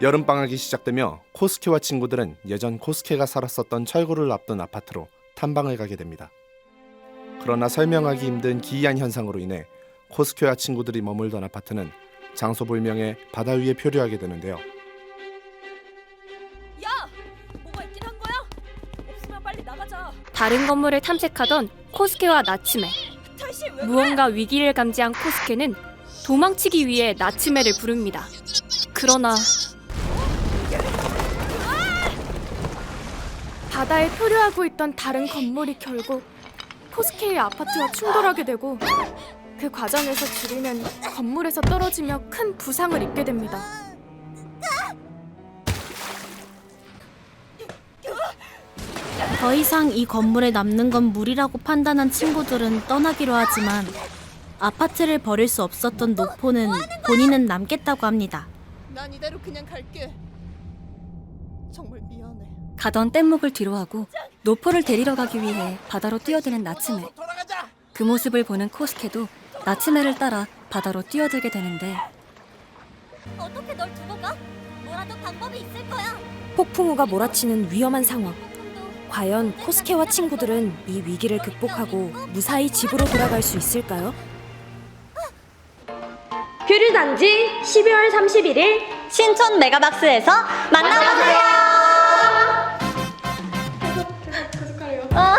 여름방학이 시작되며 코스케와 친구들은 예전 코스케가 살았었던 철구를 앞둔 아파트로 탐방을 가게 됩니다. 그러나 설명하기 힘든 기이한 현상으로 인해 코스케와 친구들이 머물던 아파트는 장소 불명의 바다 위에 표류하게 되는데요. 야! 뭐가 있긴 한 거야? 없으면 빨리 나가자. 다른 건물을 탐색하던 코스케와 나츠메. 탈씨 왜 그래? 무언가 위기를 감지한 코스케는 도망치기 위해 나츠메를 부릅니다. 그러나 바다에 표류하고 있던 다른 건물이 결국 코스케의 아파트와 충돌하게 되고 그 과정에서 줄이는 건물에서 떨어지며 큰 부상을 입게 됩니다. 더 이상 이 건물에 남는 건 무리라고 판단한 친구들은 떠나기로 하지만 아파트를 버릴 수 없었던 노포는 본인은 남겠다고 합니다. 난 이대로 그냥 갈게. 정말 미안해. 가던 뗏목을 뒤로하고 노포를 데리러 가기 위해 바다로 뛰어드는 나츠메. 그 모습을 보는 코스케도 나츠메를 따라 바다로 뛰어들게 되는데 어떻게 널 두고 가? 뭐라도 방법이 있을 거야. 폭풍우가 몰아치는 위험한 상황. 과연 코스케와 친구들은 이 위기를 극복하고 무사히 집으로 돌아갈 수 있을까요? 표류단지 12월 31일 신촌 메가박스에서 만나보세요. 축하해요. 아.